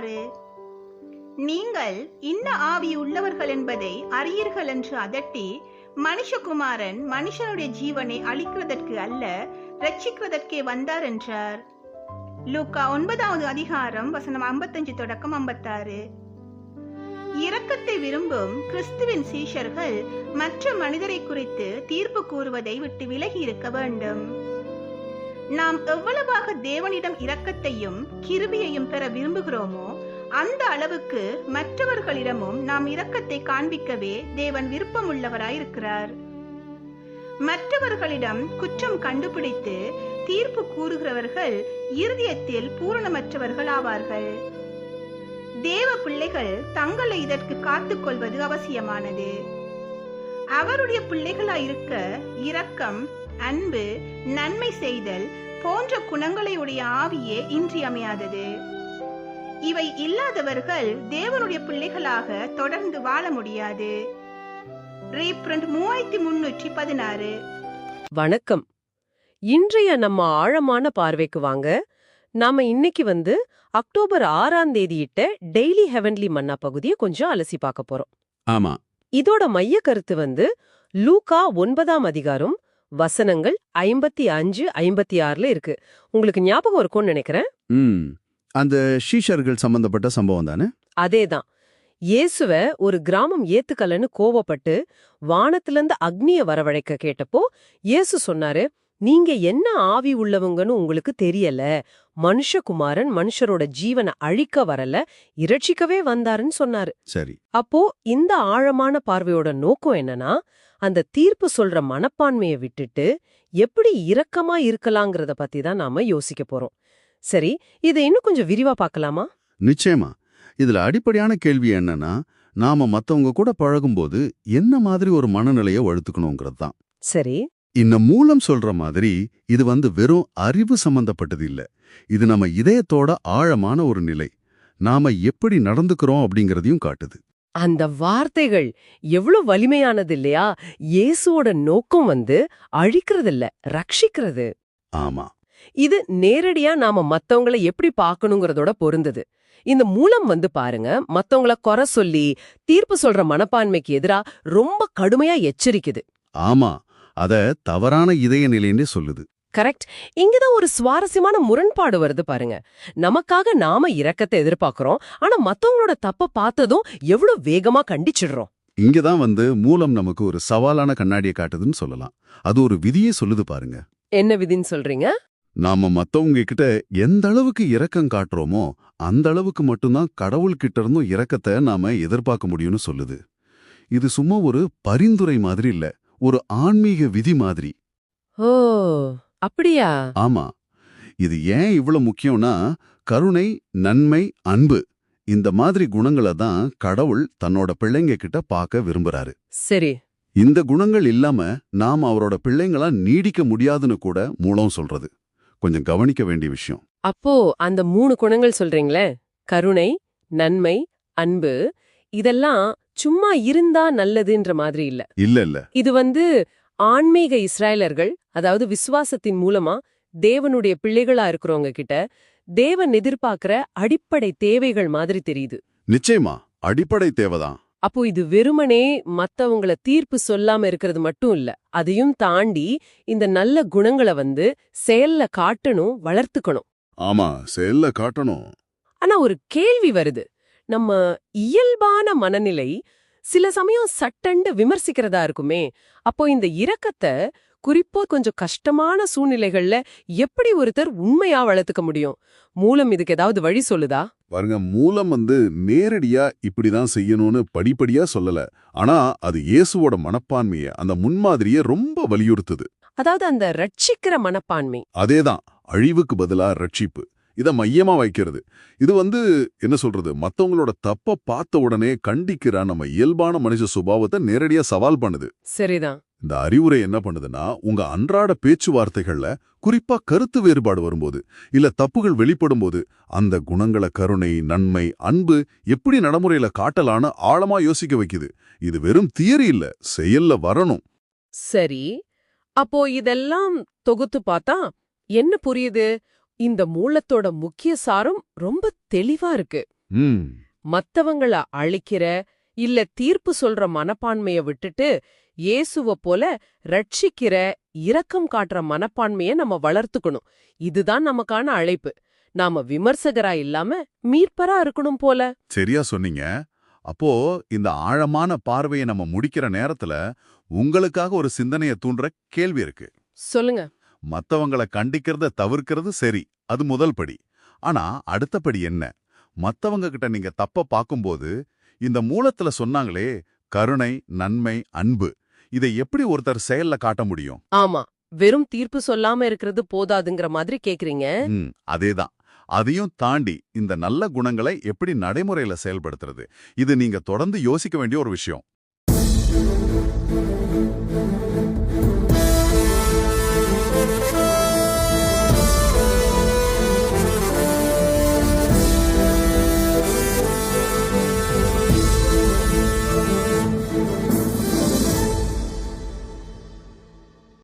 October நீங்கள் இந்த ஆவி உள்ளவர்கள் என்பதை அறியீர்கள் என்று அதட்டி மனுஷகுமாரன் மனுஷனுடைய ஜீவனை அழிக்கிறதற்கு அல்ல ரட்சிக்கிறதற்கே வந்தார் என்றார். லூக்கா ஒன்பதாவது அதிகாரம் வசனம் ஐம்பத்தஞ்சு தொடக்கம் ஐம்பத்தாறு. இரக்கத்தை விரும்பும் கிறிஸ்துவின் சீஷர்கள் மற்ற மனிதரை குறித்து தீர்ப்பு கூறுவதை விட்டு விலகி இருக்க வேண்டும். நாம் எவ்வளவாக தேவனிடம் இரக்கத்தையும் கிருபியையும் பெற விரும்புகிறோமோ அந்த அளவுக்கு மற்றவர்களிடமும் நாம் இரக்கத்தை காண்பிக்கவே தேவன் விருப்பமுள்ளவராயிருக்கிறார். மற்றவர்களிடம் குற்றம் கண்டுபிடித்து தீர்ப்பு கூறுகிறவர்கள் இருதயத்தில் பூரணமற்றவர்கள் ஆவார்கள் தேவ பிள்ளைகள் தங்களை இதற்கு காத்துக்கொள்வது அவசியமானது. அவருடைய பிள்ளைகளாயிருக்க இரக்கம் அன்பு நன்மை செய்தல் போன்ற குணங்களை உடைய ஆவியே இன்றியமையாதது. இவை இல்லாதவர்கள் தேவனுடைய பிள்ளைகளாக தொடர்ந்து வாழ முடியாது. ரீப்ரண்ட் மூவாயிரத்தி முன்னூற்றி பதினாறு. வணக்கம். இன்றைய நம்ம ஆழமான பார்வைக்கு வாங்க. நாம இன்னைக்கு வந்து அக்டோபர் ஆறாம் தேதியிட்ட டெய்லி ஹெவன்லி மன்னா பகுதியை கொஞ்சம் அலசி பார்க்க போறோம். ஆமா. இதோட மைய கருத்து வந்து லூகா ஒன்பதாம் அதிகாரம் வசனங்கள் ஐம்பத்தி அஞ்சு ஐம்பத்தி ஆறுல இருக்கு. உங்களுக்கு ஞாபகம் இருக்கும்னு நினைக்கிறேன். அந்த ஷீஷர்கள் சம்பந்தப்பட்ட சம்பவம் தானே? அதேதான். இயேசுவ ஒரு கிராமம் ஏத்துக்கலன்னு கோவப்பட்டு வானத்திலிருந்து அக்னிய வரவழைக்க கேட்டப்போ இயேசு சொன்னாரு நீங்க என்ன ஆவி உள்ளவங்கன்னு உங்களுக்கு தெரியல. மனுஷகுமாரன் மனுஷரோட ஜீவனை அழிக்க வரல இரட்சிக்கவே வந்தாருன்னு சொன்னாரு. சரி. அப்போ இந்த ஆழமான பார்வையோட நோக்கம் என்னன்னா அந்த தீர்ப்பு சொல்ற மனப்பான்மையை விட்டுட்டு எப்படி இரக்கமா இருக்கலாங்கிறத பத்தி தான் நாம யோசிக்க போறோம். சரி இதை இன்னும் கொஞ்சம் விரிவா பார்க்கலாமா? நிச்சயமா. இதுல அடிப்படையான கேள்வி என்னன்னா நாம மத்தவங்க கூட பழகும்போது என்ன மாதிரி ஒரு மனநிலையை வழுத்துக்கணுங்கிறது தான். சரி. இந்த மூலம் சொல்ற மாதிரி இது வந்து வெறும் அறிவு சம்பந்தப்பட்டது இல்ல. இது நம்ம இதயத்தோட ஆழமான ஒரு நிலை. நாம எப்படி நடந்துக்கிறோம் அப்படிங்கறதையும் காட்டுது. அந்த வார்த்தைகள் எவ்வளவு வலிமையானது இல்லையா? இயேசுவோட நோக்கம் வந்து அழிக்கிறது இல்ல ரட்சிக்கிறது. ஆமா. இது நேரடியா நாம மத்தவங்கள எப்படி பார்க்கணுங்கிறதோட பொருந்தது. இந்த மூலம் வந்து பாருங்க மத்தவங்கள குறை சொல்லி தீர்ப்பு சொல்ற மனப்பான்மைக்கு எதிரா ரொம்ப கடுமையா எச்சரிக்குது. ஆமா. அத தவறான இதய நிலைன்னே சொல்லுது. கரெக்ட் இங்கதான் ஒரு சுவாரஸ்யமான முரண்பாடு வருது பாருங்க. நமக்காக நாம இரக்கத்தை எதிர்பார்க்கறோம். ஆனா மத்தவங்களோட தப்ப பார்த்ததும் எவ்வளவு வேகமா கண்டிச்சிடுறோம். இங்கதான் வந்து மூலம் நமக்கு ஒரு சவாலான கண்ணாடியை காட்டுதுன்னு சொல்லலாம். அது ஒரு விதியே சொல்லுது பாருங்க. என்ன விதின்னு சொல்றீங்க? நாம மத்தவங்க கிட்ட எந்த அளவுக்கு இரக்கம் காட்டுறோமோ அந்த அளவுக்கு மட்டும்தான் கடவுள் கிட்ட இருந்தும் இரக்கத்தை நாம எதிர்பார்க்க முடியும்னு சொல்லுது. இது சும்மா ஒரு பரிந்துரை மாதிரி இல்ல. ஒரு ஆன்மீக விதி மாதிரி. ஓ. அப்படியா? ஆமா. இது ஏன் இவ்வளவு முக்கியம்னா கருணை நன்மை அன்பு இந்த மாதிரி குணங்களை தான் கடவுள் தன்னோட பிள்ளைங்க கிட்ட பார்க்க விரும்புறாரு. சரி. இந்த குணங்கள் இல்லாம நாம் அவரோட பிள்ளைங்களா நீடிக்க முடியாதுன்னு கூட மூலம் சொல்றது. கொஞ்சம் கவனிக்க வேண்டிய விஷயம். அப்போ அந்த மூணு குணங்கள் சொல்றீங்களே? கருணை நன்மை அன்பு இதெல்லாம் சும்மா இருந்தா நல்லதுன்ற மாதிரி இல்ல. இல்ல இல்ல. இது வந்து ஆன்மீக இஸ்ராயலர்கள் அதாவது விசுவாசத்தின் மூலமா தேவனுடைய பிள்ளைகளா இருக்கிறவங்க கிட்ட தேவன் எதிர்பார்க்கிற அடிப்படை தேவைகள் மாதிரி தெரியுது. நிச்சயமா அடிப்படை தேவைதான். அப்போ இது வெறுமனே மத்தவங்கள தீர்ப்பு சொல்லாம இருக்கிறது மட்டும் இல்ல அதையும் தாண்டி இந்த நல்ல குணங்களை வந்து செயல்ல காட்டணும் வளர்த்துக்கணும். ஆமா செயல்ல காட்டணும். ஆனா ஒரு கேள்வி வருது நம்ம இயல்பான மனநிலை சில சமயம் சட்டண்டு விமர்சிக்கிறதா இருக்குமே. அப்போ இந்த இரக்கத்தை குறிப்போ கொஞ்சம் கஷ்டமான சூழ்நிலைகள்ல எப்படி ஒருத்தர் உண்மையா வளர்த்துக்க முடியும்? மூலம் இதுக்கு ஏதாவது வழி சொல்லுதா? பாருங்க மூலம் வந்து நேரடியா இப்படிதான் செய்யணும்னு படிப்படியா சொல்லல. ஆனா அது இயேசுவோட மனப்பான்மைய அந்த முன்மாதிரிய ரொம்ப வலியுறுத்துது. அதாவது அந்த ரட்சிக்கிற மனப்பான்மை. அதேதான் அழிவுக்கு பதிலா ரட்சிப்பு. இத மையமா வைக்கிறது. இது வந்து என்ன சொல்றது? மத்தவங்களோட தப்ப பார்த்த உடனே கண்டிக்கிற நம்ம இயல்பான மனுஷ சுபாவத்தை நேரடியா சவால் பண்ணுது. சரிதான். இந்த அறிவுரை என்ன பண்ணுதுன்னா உங்க அன்றாட பேச்சுவார்த்தைகள்ல குறிப்பா கருத்து வேறுபாடு வரும்போது இல்ல தப்புகள் வெளிப்படும்போது அந்த குணங்களை கருணை நன்மை அன்பு எப்படி நடைமுறையில காட்டலான்னு ஆழமா யோசிக்க வைக்குது. இது வெறும் தியரி இல்ல செயல்ல வரணும். சரி. அப்போ இதெல்லாம் தொகுத்து பார்த்தா என்ன புரியுது? இந்த மூலத்தோட முக்கிய சாரம் ரொம்ப தெளிவா இருக்கு. மத்தவங்கள அழிக்கிற இல்ல தீர்ப்பு சொல்ற மனப்பான்மைய விட்டுட்டு இயேசுவ போல ரட்சிக்கிற இரக்கம் காட்டுற மனப்பான்மைய நம்ம வளர்த்துக்கணும். இதுதான் நமக்கான அழைப்பு. நாம விமர்சகரா இல்லாம மீட்பரா இருக்கணும் போல. சரியா சொன்னீங்க. அப்போ இந்த ஆழமான பார்வையை நம்ம முடிக்கிற நேரத்துல உங்களுக்காக ஒரு சிந்தனையை தூண்டுற கேள்வி இருக்கு. சொல்லுங்க. மத்தவங்கள கண்டிக்கிறத தவிர்க்கிறது சரி அது முதல் படி. ஆனா அடுத்த படி என்ன? மத்தவங்க கிட்ட நீங்க தப்ப பாக்கும்போது இந்த மூலத்துல சொன்னாங்களே கருணை நன்மை அன்பு இதை எப்படி ஒருத்தர் செயல்ல காட்ட முடியும்? ஆமா. வெறும் தீர்ப்பு சொல்லாம இருக்கிறது போதாதுங்கிற மாதிரி கேக்குறீங்க. அதேதான். அதையும் தாண்டி இந்த நல்ல குணங்களை எப்படி நடைமுறையில செயல்படுத்துறது? இது நீங்க தொடர்ந்து யோசிக்க வேண்டிய ஒரு விஷயம்.